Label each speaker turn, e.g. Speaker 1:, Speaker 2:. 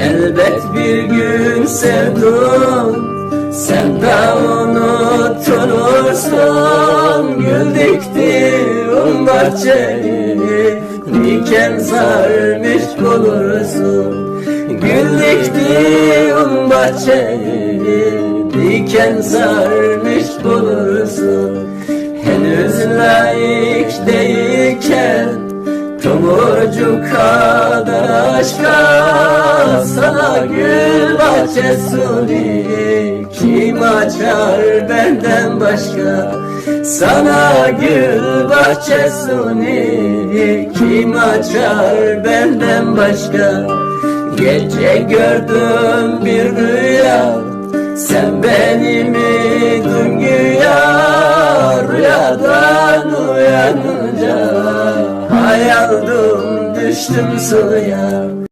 Speaker 1: Elbet bir gün sevdum Sen de unutulursun Gül diktiğim bahçeyi Diken sarmış bulursun. Gül diktiğim bahçeyi Diken sarmış bulursun. Henüz layık değilken Tomurcuk kadar aşka Sana gül bahçesini Kim açar benden başka? Sana gül bahçesini Kim açar benden başka? Gece gördüm bir rüya. Sen benim idin güya Rüyadan uyanınca Hayaldım düştüm suya